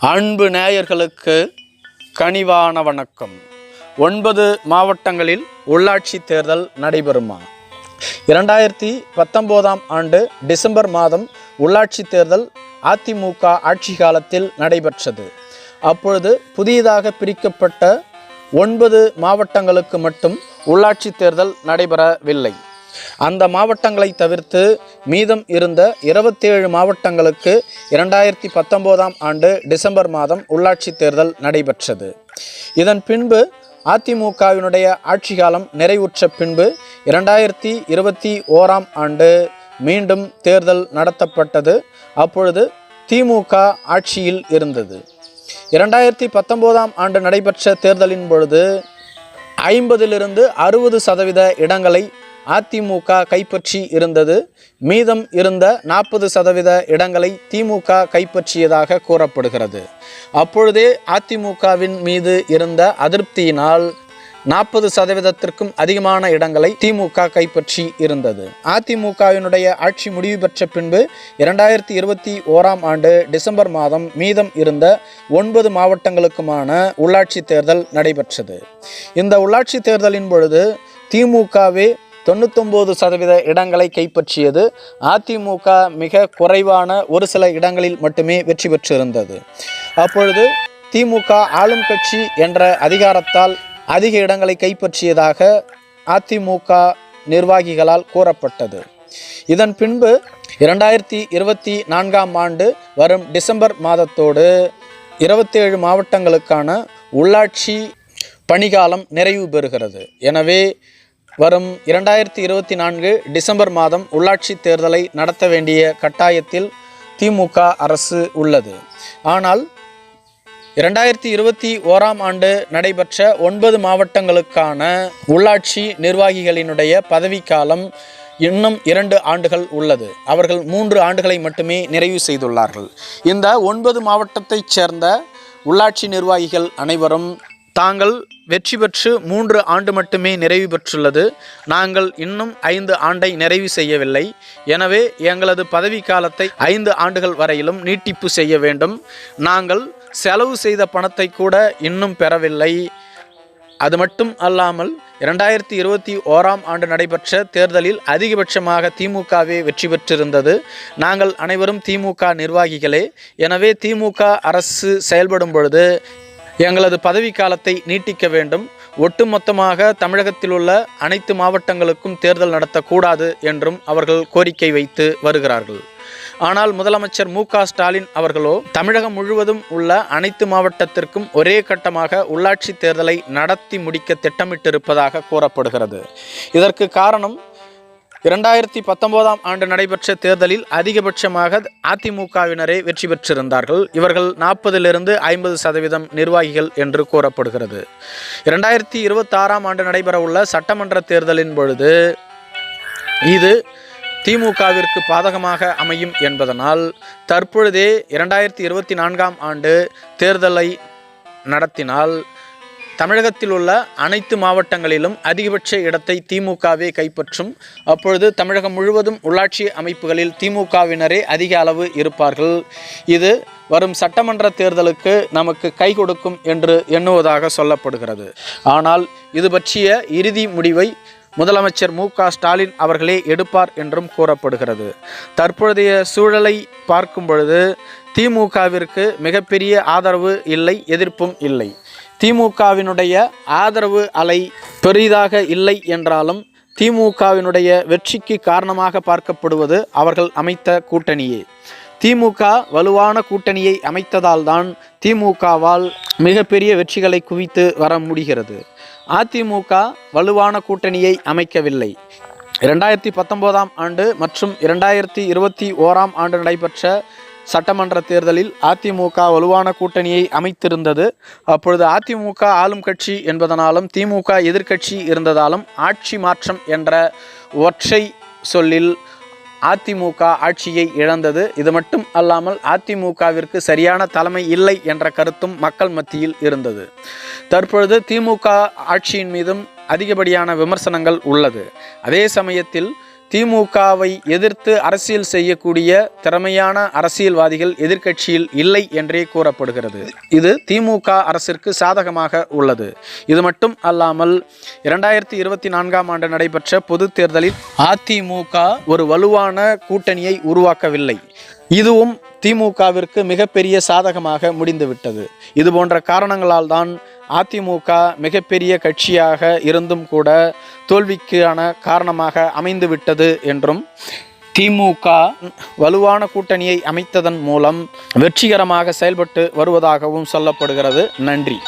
அன்பு நேயர்களுக்கு கனிவான வணக்கம். ஒன்பது மாவட்டங்களில் உள்ளாட்சி தேர்தல் நடைபெறுமா? இரண்டாயிரத்தி பத்தொம்போதாம் ஆண்டு டிசம்பர் மாதம் உள்ளாட்சி தேர்தல் அதிமுக ஆட்சி காலத்தில் நடைபெற்றது. அப்பொழுது புதியதாக பிரிக்கப்பட்ட ஒன்பது மாவட்டங்களுக்கு மட்டும் உள்ளாட்சி தேர்தல் நடைபெறவில்லை. அந்த மாவட்டங்களை தவிர்த்து மீதம் இருந்த இருபத்தேழு மாவட்டங்களுக்கு இரண்டாயிரத்தி பத்தொம்போதாம் ஆண்டு டிசம்பர் மாதம் உள்ளாட்சி தேர்தல் நடைபெற்றது. இதன் பின்பு அதிமுகவினுடைய ஆட்சி காலம் நிறைவுற்ற பின்பு இரண்டாயிரத்தி இருபத்தி ஓராம் ஆண்டு மீண்டும் தேர்தல் நடத்தப்பட்டது. அப்பொழுது திமுக ஆட்சியில் இருந்தது. இரண்டாயிரத்தி பத்தொம்போதாம் ஆண்டு நடைபெற்ற தேர்தலின் பொழுது ஐம்பதிலிருந்து அறுபது சதவீத இடங்களை அதிமுக கைப்பற்றி இருந்தது. மீதம் இருந்த நாற்பது சதவீத இடங்களை திமுக கைப்பற்றியதாக கூறப்படுகிறது. அப்பொழுதே அதிமுகவின் மீது இருந்த அதிருப்தியினால் நாற்பது சதவீதத்திற்கும் அதிகமான இடங்களை திமுக கைப்பற்றி இருந்தது. அதிமுகவினுடைய ஆட்சி முடிவு பெற்ற பின்பு இரண்டாயிரத்தி இருபத்தி ஓராம் ஆண்டு டிசம்பர் மாதம் மீதம் இருந்த ஒன்பது மாவட்டங்களுக்குமான உள்ளாட்சி தேர்தல் நடைபெற்றது. இந்த உள்ளாட்சி தேர்தலின் பொழுது திமுகவே தொண்ணூத்தொம்பது சதவீத இடங்களை கைப்பற்றியது. அதிமுக மிக குறைவான ஒரு சில இடங்களில் மட்டுமே வெற்றி பெற்றிருந்தது. அப்பொழுது திமுக ஆளும் கட்சி என்ற அதிகாரத்தால் அதிக இடங்களை கைப்பற்றியதாக அதிமுக நிர்வாகிகளால் கூறப்பட்டது. இதன் பின்பு இரண்டாயிரத்தி இருபத்தி நான்காம் ஆண்டு வரும் டிசம்பர் மாதத்தோடு இருபத்தேழு மாவட்டங்களுக்கான உள்ளாட்சி பணிகாலம் நிறைவு பெறுகிறது. எனவே வரும் இரண்டாயிரத்தி இருபத்தி நான்கு டிசம்பர் மாதம் உள்ளாட்சி தேர்தலை நடத்த வேண்டிய கட்டாயத்தில் திமுக அரசு உள்ளது. ஆனால் இரண்டாயிரத்தி இருபத்தி ஓராம் ஆண்டு நடைபெற்ற ஒன்பது மாவட்டங்களுக்கான உள்ளாட்சி நிர்வாகிகளினுடைய பதவிக்காலம் இன்னும் இரண்டு ஆண்டுகள் உள்ளது. அவர்கள் மூன்று ஆண்டுகளை மட்டுமே நிறைவு செய்துள்ளார்கள். இந்த ஒன்பது மாவட்டத்தைச் சேர்ந்த உள்ளாட்சி நிர்வாகிகள் அனைவரும் தாங்கள் வெற்றி பெற்று மூன்று ஆண்டு மட்டுமே நிறைவு பெற்றுள்ளது. நாங்கள் இன்னும் ஐந்து ஆண்டை நிறைவு செய்யவில்லை. எனவே எங்களது பதவி காலத்தை ஐந்து ஆண்டுகள் வரையிலும் நீட்டிப்பு செய்ய வேண்டும். நாங்கள் செலவு செய்த பணத்தை கூட இன்னும் பெறவில்லை. அது மட்டும் அல்லாமல் இரண்டாயிரத்தி இருபத்தி ஓராம் ஆண்டு நடைபெற்ற தேர்தலில் அதிகபட்சமாக திமுகவே வெற்றி பெற்றிருந்தது. நாங்கள் அனைவரும் திமுக நிர்வாகிகளே. எனவே திமுக அரசு செயல்படும் பொழுது எங்களது பதவிக்காலத்தை நீட்டிக்க வேண்டும். ஒட்டுமொத்தமாக தமிழகத்தில் உள்ள அனைத்து மாவட்டங்களுக்கும் தேர்தல் நடத்தக்கூடாது என்றும் அவர்கள் கோரிக்கை வைத்து வருகிறார்கள். ஆனால் முதலமைச்சர் மு க ஸ்டாலின் அவர்களோ தமிழகம் முழுவதும் உள்ள அனைத்து மாவட்டத்திற்கும் ஒரே கட்டமாக உள்ளாட்சி தேர்தலை நடத்தி முடிக்க திட்டமிட்டிருப்பதாக கூறப்படுகிறது. இதற்கு காரணம் இரண்டாயிரத்தி பத்தொன்பதாம் ஆண்டு நடைபெற்ற தேர்தலில் அதிகபட்சமாக அதிமுகவினரே வெற்றி பெற்றிருந்தார்கள். இவர்கள் நாற்பதிலிருந்து ஐம்பது சதவீதம் நிர்வாகிகள் என்று கூறப்படுகிறது. இரண்டாயிரத்தி இருபத்தாறாம் ஆண்டு நடைபெறவுள்ள சட்டமன்ற தேர்தலின் பொழுது இது திமுகவிற்கு பாதகமாக அமையும் என்பதனால் தற்பொழுதே இரண்டாயிரத்தி இருபத்தி நான்காம் ஆண்டு தேர்தலை நடத்தினால் தமிழகத்தில் உள்ள அனைத்து மாவட்டங்களிலும் அதிகபட்ச இடத்தை திமுகவே கைப்பற்றும். அப்பொழுது தமிழகம் முழுவதும் உள்ளாட்சி அமைப்புகளில் திமுகவினரே அதிக அளவு இருப்பார்கள். இது வரும் சட்டமன்ற தேர்தலுக்கு நமக்கு கை கொடுக்கும் என்று எண்ணுவதாக சொல்லப்படுகிறது. ஆனால் இது பற்றிய இறுதி முடிவை முதலமைச்சர் மு ஸ்டாலின் அவர்களே எடுப்பார் என்றும் கூறப்படுகிறது. தற்பொழுதைய சூழலை பார்க்கும் பொழுது திமுகவிற்கு மிகப்பெரிய ஆதரவு இல்லை எதிர்ப்பும் இல்லை. திமுகவினுடைய ஆதரவு அலை பெரிதாக இல்லை என்றாலும் திமுகவினுடைய வெற்றிக்கு காரணமாக பார்க்கப்படுவது அவர்கள் அமைத்த கூட்டணியே. திமுக வலுவான கூட்டணியை அமைத்ததால்தான் திமுகவால் மிகப்பெரிய வெற்றிகளை குவித்து வர முடிகிறது. அதிமுக வலுவான கூட்டணியை அமைக்கவில்லை. இரண்டாயிரத்தி பத்தொன்பதாம் ஆண்டு மற்றும் இரண்டாயிரத்தி இருபத்தி ஓராம் ஆண்டு நடைபெற்ற சட்டமன்ற தேர்தலில் அதிமுக வலுவான கூட்டணியை அமைத்திருந்தது. அப்பொழுது அதிமுக ஆளும் கட்சி என்பதனாலும் திமுக எதிர்க்கட்சி இருந்ததாலும் ஆட்சி மாற்றம் என்ற ஒற்றை சொல்லில் அதிமுக ஆட்சியை இழந்தது. இது மட்டும் அல்லாமல் அதிமுகவிற்கு சரியான தலைமை இல்லை என்ற கருத்தும் மக்கள் மத்தியில் இருந்தது. தற்பொழுது திமுக ஆட்சியின் மீதும் அதிகப்படியான விமர்சனங்கள் உள்ளது. அதே சமயத்தில் திமுகவை எதிர்த்து அரசியல் செய்யக்கூடிய திறமையான அரசியல்வாதிகள் எதிர்க்கட்சியில் இல்லை என்றே கூறப்படுகிறது. இது திமுக அரசிற்கு சாதகமாக உள்ளது. இது மட்டும் அல்லாமல் இரண்டாயிரத்தி இருபத்தி நான்காம் ஆண்டு நடைபெற்ற பொதுத் தேர்தலில் அதிமுக ஒரு வலுவான கூட்டணியை உருவாக்கவில்லை. இதுவும் திமுகவிற்கு மிகப்பெரிய சாதகமாக முடிந்துவிட்டது. இது போன்ற காரணங்களால் தான் அதிமுக மிகப்பெரிய கட்சியாக இருந்தும் கூட தோல்விக்கான காரணமாக அமைந்துவிட்டது என்றும் திமுக வலுவான கூட்டணியை அமைத்ததன் மூலம் வெற்றிகரமாக செயல்பட்டு வருவதாகவும் சொல்லப்படுகிறது. நன்றி.